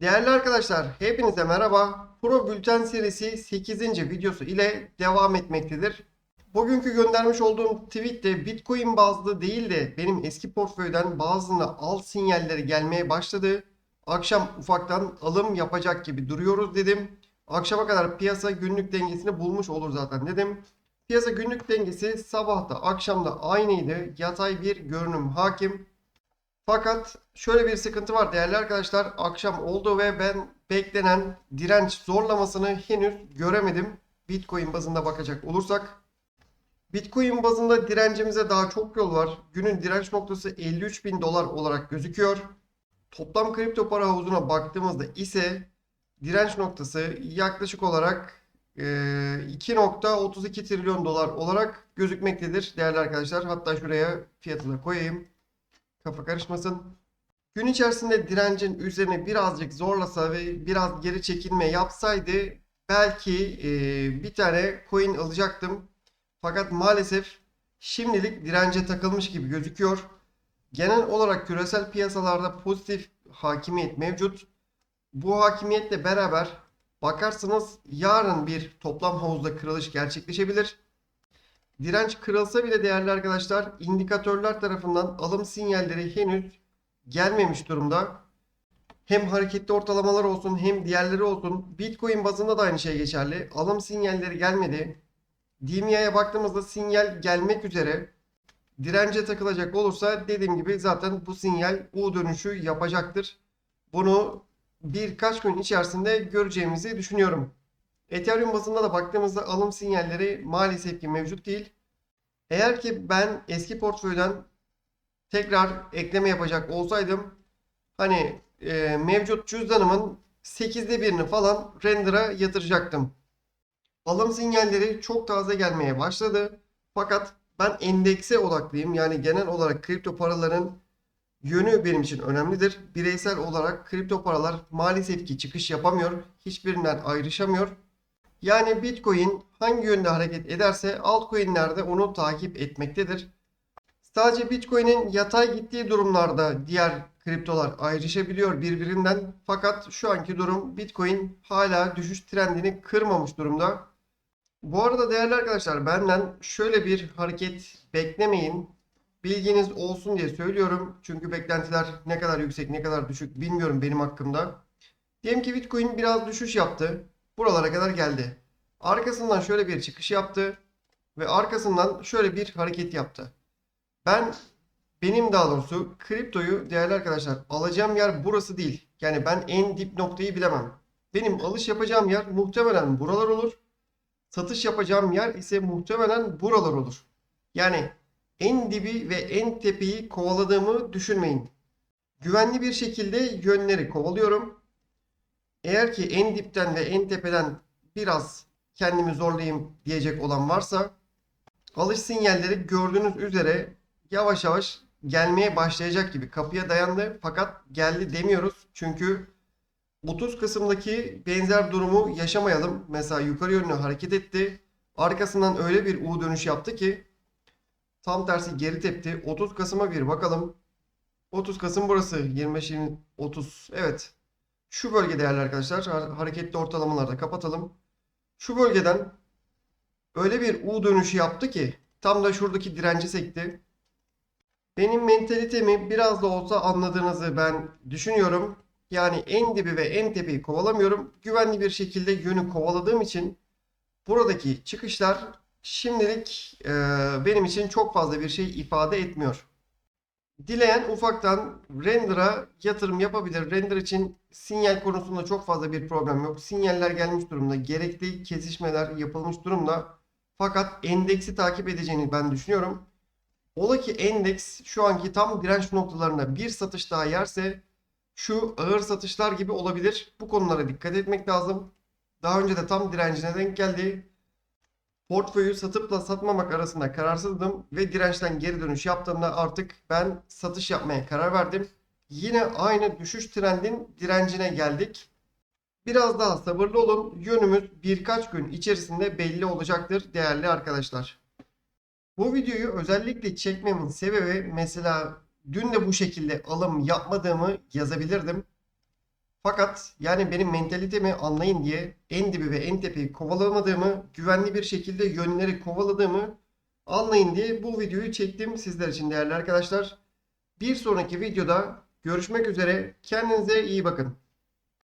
Değerli arkadaşlar, hepinize merhaba. Pro Bülten serisi 8. videosu ile devam etmektedir. Bugünkü göndermiş olduğum tweette Bitcoin bazlı değil de benim eski portföyden bazına al sinyalleri gelmeye başladı. Akşam ufaktan alım yapacak gibi duruyoruz dedim. Akşama kadar piyasa günlük dengesini bulmuş olur zaten dedim. Piyasa günlük dengesi sabahta akşamda aynıydı. Yatay bir görünüm hakim. Fakat şöyle bir sıkıntı var değerli arkadaşlar. Akşam oldu ve ben beklenen direnç zorlamasını henüz göremedim. Bitcoin bazında bakacak olursak. Bitcoin bazında direncimize daha çok yol var. Günün direnç noktası 53 bin dolar olarak gözüküyor. Toplam kripto para havuzuna baktığımızda ise direnç noktası yaklaşık olarak e, 2.32 trilyon dolar olarak gözükmektedir değerli arkadaşlar. Hatta şuraya fiyatı da koyayım. Kafa karışmasın. Gün içerisinde direncin üzerine birazcık zorlasa ve biraz geri çekilme yapsaydı belki e, bir tane coin alacaktım. Fakat maalesef şimdilik dirence takılmış gibi gözüküyor. Genel olarak küresel piyasalarda pozitif hakimiyet mevcut. Bu hakimiyetle beraber bakarsınız yarın bir toplam havuzda kırılış gerçekleşebilir. Direnç kırılsa bile değerli arkadaşlar indikatörler tarafından alım sinyalleri henüz gelmemiş durumda. Hem hareketli ortalamalar olsun hem diğerleri olsun. Bitcoin bazında da aynı şey geçerli. Alım sinyalleri gelmedi. DMA'ya baktığımızda sinyal gelmek üzere. Dirence takılacak olursa dediğim gibi zaten bu sinyal U dönüşü yapacaktır. Bunu birkaç gün içerisinde göreceğimizi düşünüyorum. Ethereum bazında da baktığımızda alım sinyalleri maalesef ki mevcut değil. Eğer ki ben eski portföyden tekrar ekleme yapacak olsaydım hani e, mevcut cüzdanımın 8'de birini falan render'a yatıracaktım. Alım sinyalleri çok taze gelmeye başladı. Fakat ben endekse odaklıyım. Yani genel olarak kripto paraların yönü benim için önemlidir. Bireysel olarak kripto paralar maalesef ki çıkış yapamıyor. Hiçbirinden ayrışamıyor. Yani Bitcoin hangi yönde hareket ederse altcoin'ler de onu takip etmektedir. Sadece Bitcoin'in yatay gittiği durumlarda diğer kriptolar ayrışabiliyor birbirinden. Fakat şu anki durum Bitcoin hala düşüş trendini kırmamış durumda. Bu arada değerli arkadaşlar benden şöyle bir hareket beklemeyin. Bilginiz olsun diye söylüyorum. Çünkü beklentiler ne kadar yüksek ne kadar düşük bilmiyorum benim hakkımda. Diyelim ki Bitcoin biraz düşüş yaptı. Buralara kadar geldi. Arkasından şöyle bir çıkış yaptı. Ve arkasından şöyle bir hareket yaptı. Ben benim daha doğrusu kriptoyu değerli arkadaşlar alacağım yer burası değil. Yani ben en dip noktayı bilemem. Benim alış yapacağım yer muhtemelen buralar olur. Satış yapacağım yer ise muhtemelen buralar olur. Yani en dibi ve en tepeyi kovaladığımı düşünmeyin. Güvenli bir şekilde yönleri kovalıyorum. Eğer ki en dipten ve en tepeden biraz kendimi zorlayayım diyecek olan varsa alış sinyalleri gördüğünüz üzere yavaş yavaş gelmeye başlayacak gibi kapıya dayandı fakat geldi demiyoruz. Çünkü 30 Kasım'daki benzer durumu yaşamayalım. Mesela yukarı yönlü hareket etti. Arkasından öyle bir U dönüş yaptı ki tam tersi geri tepti. 30 Kasım'a bir bakalım. 30 Kasım burası. 25 20 30. Evet. Şu bölge değerli arkadaşlar. har- Hareketli ortalamalarda kapatalım. Şu bölgeden öyle bir U dönüşü yaptı ki tam da şuradaki direnci sekti. Benim mentalitemi biraz da olsa anladığınızı ben düşünüyorum. Yani en dibi ve en tepeyi kovalamıyorum. Güvenli bir şekilde yönü kovaladığım için buradaki çıkışlar şimdilik e, benim için çok fazla bir şey ifade etmiyor. Dileyen ufaktan render'a yatırım yapabilir. Render için sinyal konusunda çok fazla bir problem yok. Sinyaller gelmiş durumda. Gerekli kesişmeler yapılmış durumda. Fakat endeksi takip edeceğini ben düşünüyorum. Ola ki endeks şu anki tam direnç noktalarında bir satış daha yerse şu ağır satışlar gibi olabilir. Bu konulara dikkat etmek lazım. Daha önce de tam direncine denk geldi. Portföyü satıpla satmamak arasında kararsızdım ve dirençten geri dönüş yaptığımda artık ben satış yapmaya karar verdim. Yine aynı düşüş trendin direncine geldik. Biraz daha sabırlı olun. Yönümüz birkaç gün içerisinde belli olacaktır değerli arkadaşlar. Bu videoyu özellikle çekmemin sebebi mesela dün de bu şekilde alım yapmadığımı yazabilirdim. Fakat yani benim mentalitemi anlayın diye en dibi ve en tepeyi kovalamadığımı, güvenli bir şekilde yönleri kovaladığımı anlayın diye bu videoyu çektim sizler için değerli arkadaşlar. Bir sonraki videoda görüşmek üzere. Kendinize iyi bakın.